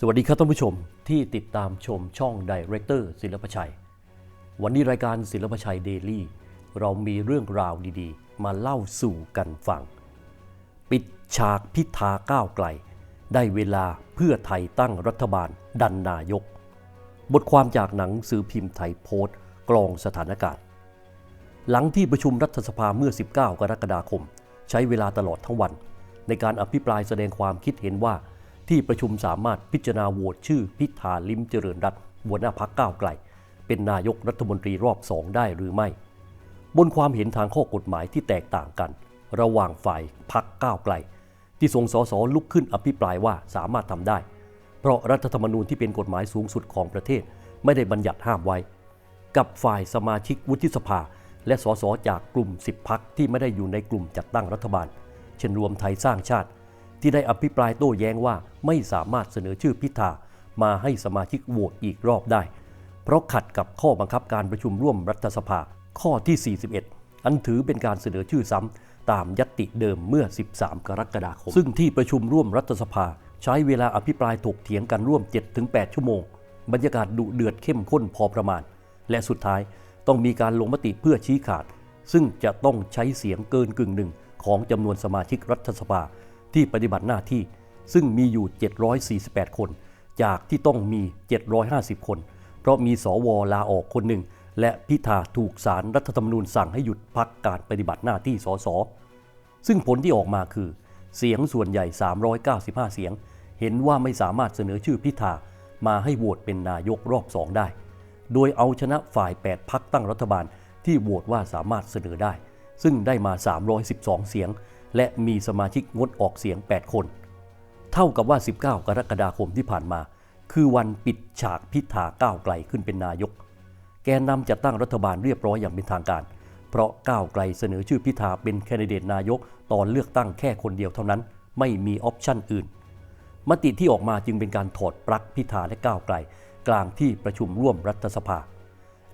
สวัสดีครับท่านผู้ชมที่ติดตามชมช่อง Director ศิลปชัย วันนี้รายการศิลปชัยเดลี่เรามีเรื่องราวดีๆ มาเล่าสู่กันฟัง ปิดฉากพิธาก้าวไกล ได้เวลาเพื่อไทยตั้งรัฐบาลดันนายก บทความจากหนังสือพิมพ์ไทยโพสต์กรองสถานการณ์ หลังที่ประชุมรัฐสภาเมื่อ 19 กรกฎาคม ใช้เวลาตลอดทั้งวัน ในการอภิปรายแสดงความคิดเห็นว่า ที่ประชุมสามารถพิจารณาโหวตชื่อพิธาลิมเจริญรัตน์หัวหน้าพักก้าวไกล เป็นนายกรัฐมนตรีรอบสองได้หรือไม่ บนความเห็นทางข้อกฎหมายที่แตกต่างกัน ระหว่างฝ่ายพักก้าวไกล ที่ส่งสสลุกขึ้นอภิปรายว่าสามารถทำได้ เพราะรัฐธรรมนูญที่เป็นกฎหมายสูงสุดของประเทศ ไม่ได้บัญญัติห้ามไว้ กับฝ่ายสมาชิกวุฒิสภา และสสจากกลุ่ม 10พักที่ไม่ได้อยู่ในกลุ่มจัดตั้งรัฐบาล เช่นรวมไทยสร้างชาติ ที่ได้อภิปรายโต้แย้งว่าไม่สามารถเสนอชื่อพิธามาให้สมาชิกโหวตอีกรอบได้ เพราะขัดกับข้อบังคับการประชุมร่วมรัฐสภาข้อที่ 41 อันถือเป็นการเสนอชื่อซ้ำตามยติเดิมเมื่อ 13 กรกฎาคม ซึ่งที่ประชุมร่วมรัฐสภา ใช้เวลาอภิปรายถกเถียงกันร่วม 7-8 ชั่วโมง บรรยากาศดุเดือดเข้มข้นพอประมาณ และสุดท้ายต้องมีการลงมติเพื่อชี้ขาด ซึ่งจะต้องใช้เสียงเกินกึ่งหนึ่งของจำนวนสมาชิกรัฐสภา ที่ปฏิบัติหน้าที่ ซึ่งมีอยู่ 748 คน จากที่ต้องมี 750 คน เพราะมีสวลาออกคนหนึ่ง และพิธาถูกสารรัฐธรรมนูญสั่งให้หยุดพักการปฏิบัติหน้าที่สสซึ่งผลที่ออกมาคือ เสียงส่วนใหญ่ 395 เสียง เห็นว่าไม่สามารถเสนอชื่อพิธามาให้โหวตเป็นนายกรอบสองได้ โดยเอาชนะฝ่าย 8 พักตั้งรัฐบาลที่โหวตว่าสามารถเสนอได้ ซึ่งได้มา 312 เสียง และมีสมาชิกงดออกเสียง 8 คน เท่ากับว่า 19 กรกฎาคมที่ผ่านมา คือวันปิดฉากพิธาก้าวไกลขึ้นเป็นนายก แกนนำจัดตั้งรัฐบาลเรียบร้อยอย่างเป็นทางการ เพราะก้าวไกลเสนอชื่อพิธาเป็นแคนดิเดตนายกตอนเลือกตั้งแค่คนเดียวเท่านั้น ไม่มีออปชั่นอื่น มติที่ออกมาจึงเป็นการถอดปลั๊กพิธาและก้าวไกล กลางที่ประชุมร่วมรัฐสภา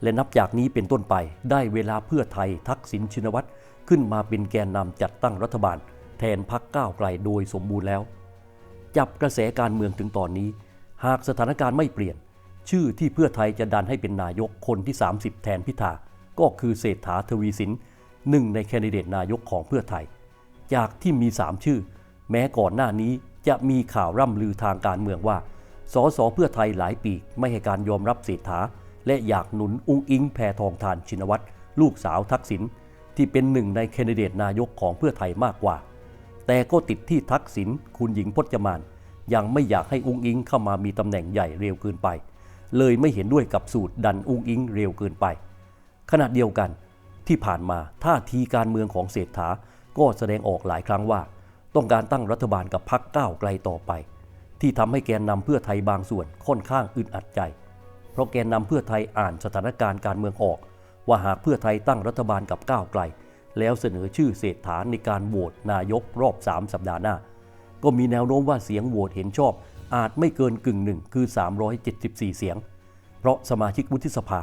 และนับจากนี้เป็นต้นไปได้เวลาเพื่อไทยทักษิณชินวัตร ขึ้นมาเป็นแกนนำจัดตั้งรัฐบาล แทนพักก้าวไกลโดยสมบูรณ์แล้ว จับกระแสการเมืองถึงตอนนี้ หากสถานการณ์ไม่เปลี่ยน ชื่อที่เพื่อไทยจะดันให้เป็นนายกคนที่ 30 แทนพิธา ก็คือเศรษฐาทวีสินหนึ่งในแคนดิเดตนายกของเพื่อไทย จากที่มี 3 ชื่อ แม้ก่อนหน้านี้จะมีข่าวร่ำลือทางการเมืองว่า สสเพื่อไทยหลายปีไม่ให้การยอมรับเศรษฐา และอยากหนุนอุ้งอิงแพทองทานชินวัตรลูกสาวทักษิณ ที่เป็นหนึ่งในแคนดิเดตนายกของเพื่อไทยมากกว่า แต่ก็ติดที่ทักษิณคุณหญิงพจมาน ยังไม่อยากให้อุ้งอิงเข้ามามีตำแหน่งใหญ่เร็วเกินไป เลยไม่เห็นด้วยกับสูตรดันอุ้งอิงเร็วเกินไป ขณะเดียวกันที่ผ่านมาท่าทีการเมืองของเศรษฐาก็แสดงออกหลายครั้งว่า ต้องการตั้งรัฐบาลกับพรรคก้าวไกลต่อไป ที่ทำให้แกนนำเพื่อไทยบางส่วนค่อนข้างอึดอัดใจ เพราะแกนนำเพื่อไทยอ่านสถานการณ์การเมืองออก ว่าหากเพื่อไทยตั้งรัฐบาลกับก้าวไกล แล้วเสนอชื่อเศรษฐาในการโหวตนายกรอบ 3 สัปดาห์หน้า ก็มีแนวโน้มว่าเสียงโหวตเห็นชอบ อาจไม่เกินกึ่งหนึ่งคือ 374 เสียง เพราะสมาชิกวุฒิสภา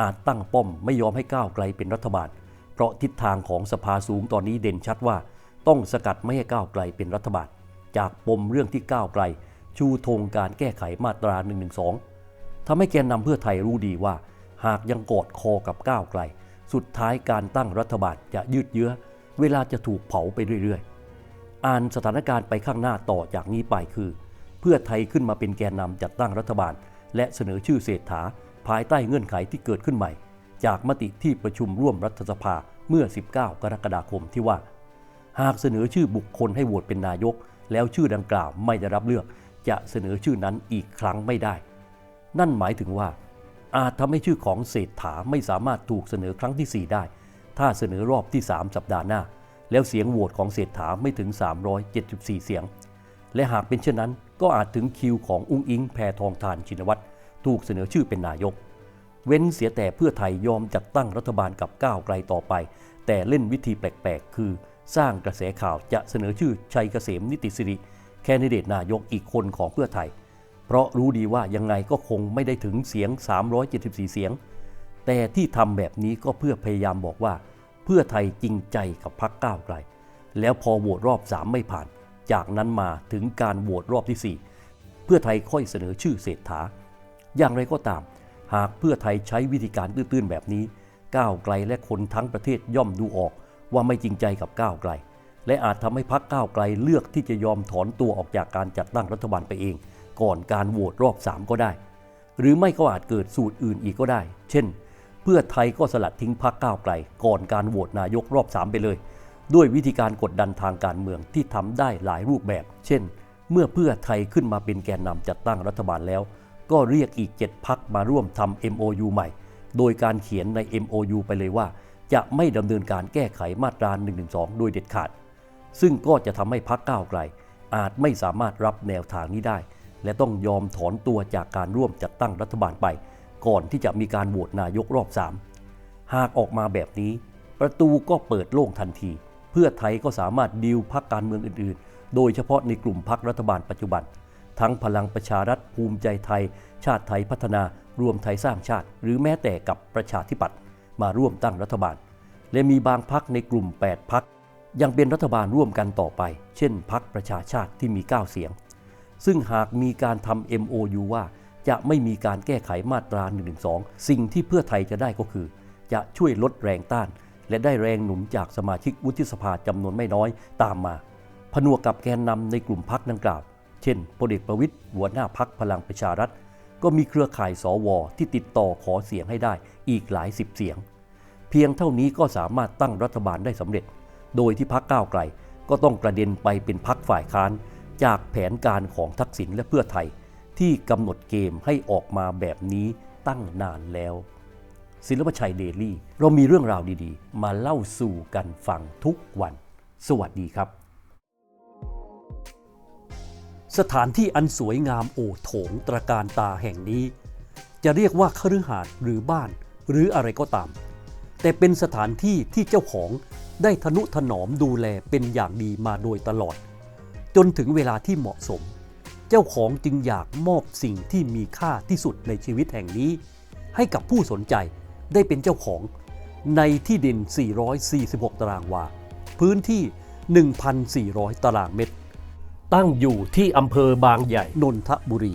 อาจตั้งป้อมไม่ยอมให้ก้าวไกลเป็นรัฐบาล เพราะทิศทางของสภาสูงตอนนี้เด่นชัดว่า ต้องสกัดไม่ให้ก้าวไกลเป็นรัฐบาล จากปมเรื่องที่ก้าวไกล ชูธงการแก้ไขมาตรา1นึทำให้แกนนำเพื่อไทยรู้ดีว่า หากยังกอดคอกับก้าวไกล สุดท้ายการตั้งรัฐบาลจะยืดเยื้อ เวลาจะถูกเผาไปเรื่อยๆ อ่านสถานการณ์ไปข้างหน้าต่อจากนี้ไปคือ เพื่อไทยขึ้นมาเป็นแกนนำจัดตั้งรัฐบาล และเสนอชื่อเศรษฐา ภายใต้เงื่อนไขที่เกิดขึ้นใหม่ จากมติที่ประชุมร่วมรัฐสภาเมื่อ 19 กรกฎาคมที่ว่า หากเสนอชื่อบุคคลให้โหวตเป็นนายก แล้วชื่อดังกล่าวไม่ได้รับเลือก จะเสนอชื่อนั้นอีกครั้งไม่ได้ นั่นหมายถึงว่า อาจทำให้ชื่อของเศรษฐาไม่สามารถถูกเสนอครั้งที่ 4 ได้ ถ้าเสนอรอบที่ 3 สัปดาห์หน้า แล้วเสียงโหวตของเศรษฐาไม่ถึง 374 เสียง และหากเป็นเช่นนั้นก็อาจถึงคิวของอุ้งอิงแพทองทานชินวัตรถูกเสนอชื่อเป็นนายก เว้นเสียแต่เพื่อไทยยอมจัดตั้งรัฐบาลกับก้าวไกลต่อไป แต่เล่นวิธีแปลกๆ คือ สร้างกระแสข่าวจะเสนอชื่อชัยเกษมนิติสิริแคนดิเดตนายกอีกคนของเพื่อไทย เพราะรู้ดีว่ายังไงก็คงไม่ได้ถึงเสียง 374 เสียง แต่ที่ทำแบบนี้ก็เพื่อพยายามบอกว่า เพื่อไทยจริงใจกับพรรคก้าวไกล แล้วพอโหวตรอบ 3 ไม่ผ่าน จากนั้นมาถึงการโหวตรอบที่ 4 เพื่อไทยค่อยเสนอชื่อเศรษฐา อย่างไรก็ตาม หากเพื่อไทยใช้วิธีการตื้นๆแบบนี้ ก้าวไกลและคนทั้งประเทศย่อมดูออกว่าไม่จริงใจกับก้าวไกล และอาจทำให้พักก้าวไกลเลือกที่จะยอมถอนตัวออกจากการจัดตั้งรัฐบาลไปเอง ก่อนการโหวตรอบ 3 ก็ได้ หรือไม่ก็อาจเกิดสูตรอื่นอีกก็ได้ เช่น เพื่อไทยก็สลัดทิ้งพักก้าวไกล ก่อนการโหวตนายกรอบ 3 ไปเลย ด้วยวิธีการกดดันทางการเมืองที่ทำได้หลายรูปแบบ เช่น เมื่อเพื่อไทยขึ้นมาเป็นแกนนำจัดตั้งรัฐบาลแล้ว ก็เรียกอีก 7พักมาร่วมทำ MOU ใหม่ โดยการเขียนใน MOU ไปเลยว่า จะไม่ดำเนินการแก้ไขมาตรา112 โดยเด็ดขาด ซึ่งก็จะทำให้พักก้าวไกลอาจไม่สามารถรับแนวทางนี้ได้ และต้องยอมถอนตัวจากการร่วมจัดตั้งรัฐบาลไป ก่อนที่จะมีการโหวตนายกรอบ 3 หากออกมาแบบนี้ ประตูก็เปิดโล่งทันที เพื่อไทยก็สามารถดีลพักการเมืองอื่น ๆ โดยเฉพาะในกลุ่มพักรัฐบาลปัจจุบัน ทั้งพลังประชารัฐภูมิใจไทย ชาติไทยพัฒนารวมไทยสร้างชาติ หรือแม้แต่กับประชาธิปัตย์มาร่วมตั้งรัฐบาล และมีบางพักในกลุ่ม 8 พักยังเป็นรัฐบาลร่วมกันต่อไป เช่นพักประชาชาติที่มี 9 เสียง ซึ่งหากมีการทำ MOU ว่าจะไม่มีการแก้ไขมาตรา 112 สิ่งที่เพื่อไทยจะได้ก็คือ จะช่วยลดแรงต้าน และได้แรงหนุนจากสมาชิกวุฒิสภาจำนวนไม่น้อยตามมา ผนวกกับแกนนำในกลุ่มพักดังกล่าว เช่นพลเอกประวิตยหัวหน้าพักพลังประชารัฐ ก็มีเครือข่ายสวที่ติดต่อขอเสียงให้ได้อีกหลายสิบเสียง เพียงเท่านี้ก็สามารถตั้งรัฐบาลได้สำเร็จ โดยที่พักก้าวไกลก็ต้องกระเด็นไปเป็นพักฝ่ายค้าน จากแผนการของทักษิณและเพื่อไทย ที่กำหนดเกมให้ออกมาแบบนี้ตั้งนานแล้ว ศิลปชัยเดลี่ เรามีเรื่องราวดีๆ มาเล่าสู่กันฟังทุกวัน สวัสดีครับ สถานที่อันสวยงามโอโถงตระการตาแห่งนี้ จะเรียกว่าคฤหาสน์หรือบ้าน หรืออะไรก็ตาม แต่เป็นสถานที่ที่เจ้าของได้ทนุถนอมดูแลเป็นอย่างดีมาโดยตลอด จนถึงเวลาที่เหมาะสม เจ้าของจึงอยากมอบสิ่งที่มีค่าที่สุดในชีวิตแห่งนี้ ให้กับผู้สนใจได้เป็นเจ้าของในที่ดิน 446 ตารางวา พื้นที่ 1,400 ตารางเมตร ตั้งอยู่ที่อำเภอบางใหญ่ นนทบุรี